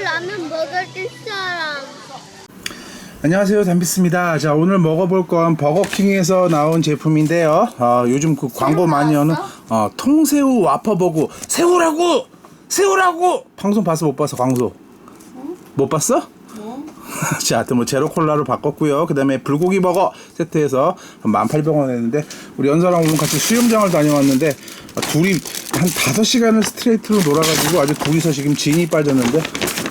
라면 먹을 사람. 안녕하세요 담비스입니다. 자 오늘 먹어볼 건 버거킹에서 나온 제품인데요. 어, 요즘 그 광고 많이 하는 어, 통새우 와퍼버거. 새우라고! 새우라고! 방송 봤어 못 봤어 광고 못 봤어? 자, 하여튼 뭐 제로 콜라로 바꿨고요. 그 다음에 불고기 버거 세트에서 18,000원 했는데 우리 연사랑 오늘 같이 수영장을 다녀왔는데 아, 둘이 한 5시간을 스트레이트로 놀아가지고 아주 둘이서 지금 진이 빠졌는데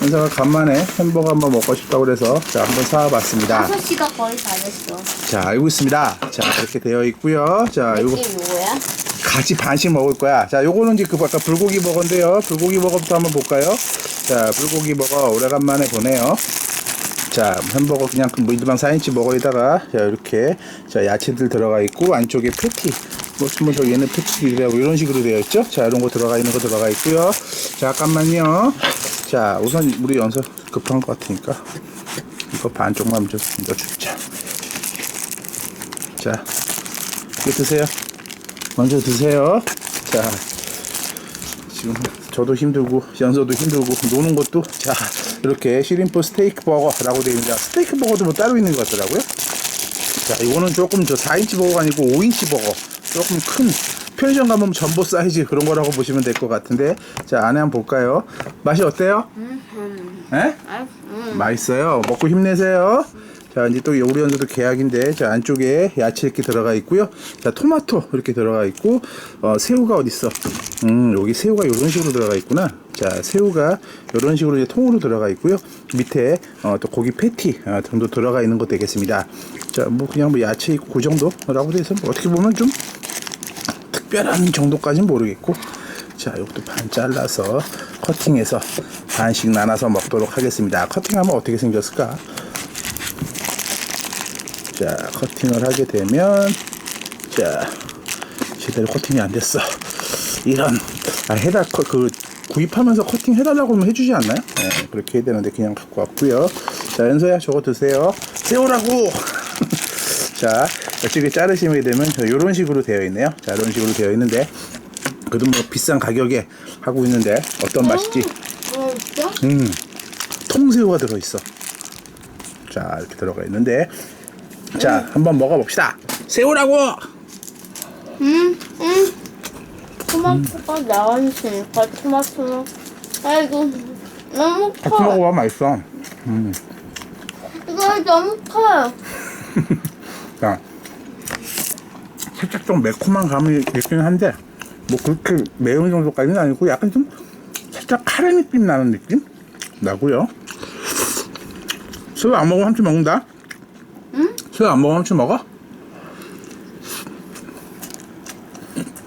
연사가 간만에 햄버거 한번 먹고 싶다고 그래서 자, 한번 사와봤습니다. 5시가 거의 다 됐어. 자, 알고 있습니다. 자, 이렇게 되어 있고요. 자, 요거 이게 뭐야? 같이 반씩 먹을 거야. 자, 요거는 이제 그 아까 불고기 버거인데요. 불고기 버거부터 한번 볼까요? 자, 불고기 버거 오래간만에 보네요. 자, 햄버거 그냥 그 미드방 4인치 버거에다가 자, 이렇게 자, 야채들 들어가 있고 안쪽에 패티 뭐, 뭐, 저 얘는 패티라고 이런 식으로 되어 있죠? 자, 이런 거 들어가 있는 거 들어가 있고요. 자, 잠깐만요. 자, 우선 우리 연서 급한 것 같으니까 이거 반쪽만 좀 넣어주자. 자, 이거 드세요. 먼저 드세요. 자, 지금 저도 힘들고 연서도 힘들고 노는 것도 자 이렇게 시림프 스테이크 버거라고 되어 있는데 스테이크 버거도 뭐 따로 있는 것 같더라고요. 자, 이거는 조금 저 4인치 버거가 아니고 5인치 버거. 조금 큰 편의점 가면 전보 사이즈 그런 거라고 보시면 될 것 같은데 자 안에 한번 볼까요? 맛이 어때요? 에? 아, 음. 맛있어요. 먹고 힘내세요. 자, 이제 또 우리 연서도 계약인데, 자, 안쪽에 야채 이렇게 들어가 있고요. 자, 토마토 이렇게 들어가 있고, 어, 새우가 어딨어? 음, 여기 새우가 이런 식으로 들어가 있구나. 자, 새우가 이런 식으로 이제 통으로 들어가 있고요. 밑에, 어, 또 고기 패티, 어, 정도 들어가 있는 것 되겠습니다. 자, 뭐, 그냥 뭐 야채 있고 그 정도라고 돼서, 뭐 어떻게 보면 좀 특별한 정도까지는 모르겠고 자 이것도 반 잘라서 커팅해서 반씩 나눠서 먹도록 하겠습니다. 커팅하면 어떻게 생겼을까? 자 커팅을 하게 되면 자 제대로 커팅이 안 됐어. 이런 아, 해다 커- 그 구입하면서 커팅 해달라고 하면 해주지 않나요? 네, 그렇게 해야 되는데 그냥 갖고 왔고요. 자 연서야 저거 드세요. 세우라고 자, 이쪽에 자르시게 되면 이런 식으로 되어 있네요. 자, 이런 식으로 되어 있는데 그래도 뭐 비싼 가격에 하고 있는데 어떤 맛이지? 뭐 있어? 음, 통새우가 들어 있어. 자, 이렇게 들어가 있는데 자, 한번 먹어봅시다. 새우라고. 음, 음. 토마토가 나와 있으니까 토마토는 아이고 너무 같이 커. 먹어봐 맛있어. 이거 너무 커. 자, 살짝 좀 매콤한 감이 있긴 한데 뭐 그렇게 매운 정도까지는 아니고 약간 좀 살짝 카레 느낌 나는 느낌 나고요. 새우 안 먹으면 한치 먹는다. 응? 새우 안 먹으면 한치 먹어?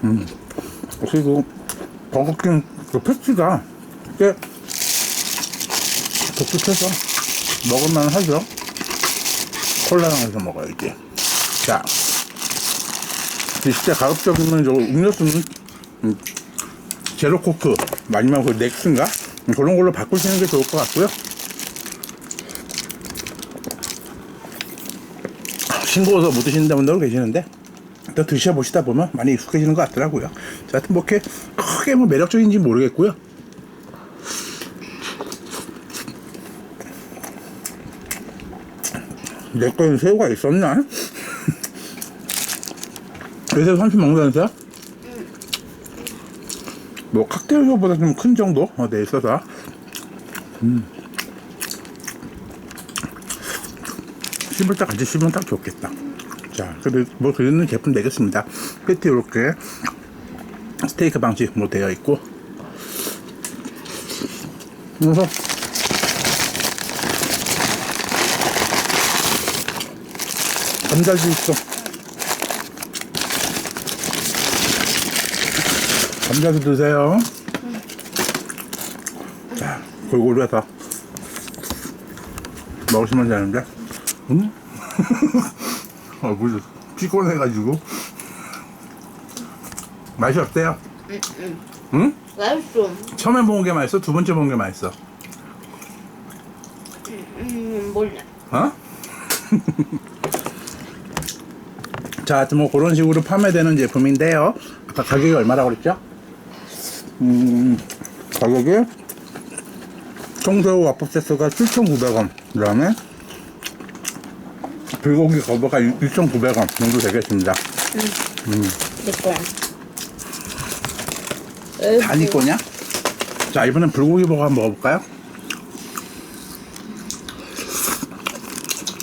음. 그리고 버거킹 그 패치가 꽤 독특해서 먹을만 하죠. 콜라랑 해서 먹어야지. 자, 진짜 가급적이면 저 음료수는 음, 제로 코크 마지막 그 넥스인가 음, 그런 걸로 바꾸시는 게 좋을 것 같고요. 싱거워서 못 드시는 분들도 계시는데 또 드셔보시다 보면 많이 익숙해지는 것 같더라고요. 자, 하여튼 뭐 이렇게 크게 뭐 매력적인지 모르겠고요. 내 거는 새우가 있었나? 요새 삼십 먹는다면서요? 뭐 칵테일보다 좀 큰 정도? 어, 돼 있어서. 음. 씹을 때 같이 씹으면 딱 좋겠다. 자 그래도 뭐 그리는 제품 되겠습니다. 패티 이렇게 스테이크 방식 뭐 되어 있고. 그래서 감자도 있어 감자도 드세요. 자, 골고루 해서 먹으시면 되는데, 음? 아, 무슨 피곤해가지고. 맛이 어때요? 응? 맛있어. 처음에 먹은 게 맛있어? 두 번째 먹은 게 맛있어? 음, 몰라. 어? 자, 하여튼 뭐 그런 식으로 판매되는 제품인데요. 아까 가격이 얼마라고 그랬죠? 음, 가격이 통새우 와퍼 세트가 7,900원. 그 다음에 불고기 거버가 6,900원 정도 되겠습니다. 내 거야. 다니 거냐? 자, 이번엔 불고기 버거 한번 먹어볼까요?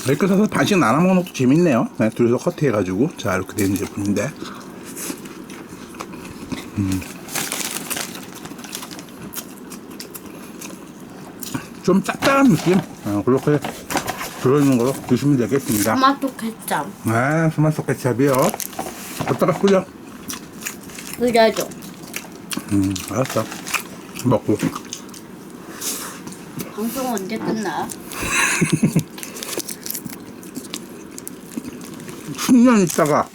이렇게 사서 반씩 나눠 먹는 것도 재밌네요. 네, 둘이서 커트해가지고. 자, 이렇게 되는 제품인데. 음. 좀 짭짤한 느낌? 어, 그렇게 들어있는 거로 드시면 되겠습니다. 토마토 케첩. 아, 토마토 케찹이요. 어디다가 뿌려? 끓여줘. 음, 알았어. 먹고. 방송 언제 끝나? 10년 있다가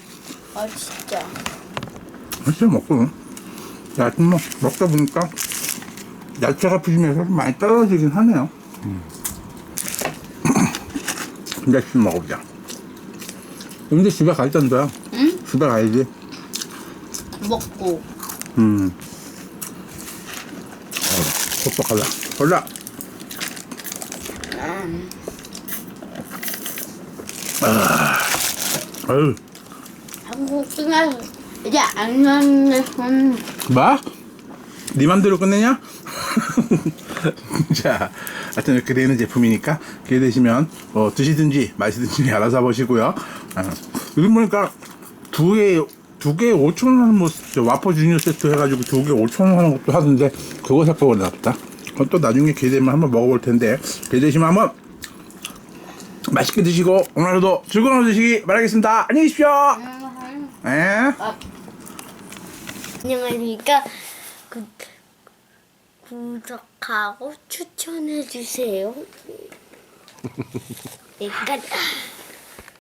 아 진짜. 야채 먹고 야채 먹, 먹다 보니까 야채가 푸짐해서 많이 떨어지긴 하네요 음. 근데 지금 먹어보자 근데 집에 갈 텐데요 응? 집에 가야지 먹고. 음. 어, 톡톡하다 골라 음. 아유 한국 끝나서 이제 안 나는 음. 뭐? 네 맘대로 끝내냐? 자, 하여튼 이렇게 되는 제품이니까 기회 되시면 뭐 드시든지 마시든지 알아서 보시고요. 아, 요즘 보니까 두 개, 두 개에 5천 원 하는 뭐저 와퍼 주니어 세트 해가지고 두 개 5천 원 하는 것도 하던데 그거 살거 같다. 그건 또 나중에 기회 되면 한번 먹어볼 텐데 기회 되시면 한번 맛있게 드시고 오늘도 즐거운 하루 되시기 바라겠습니다. 안녕히 계십시오. 예. 안녕하십니까. 구, 구독하고 추천해 주세요. 여기까지.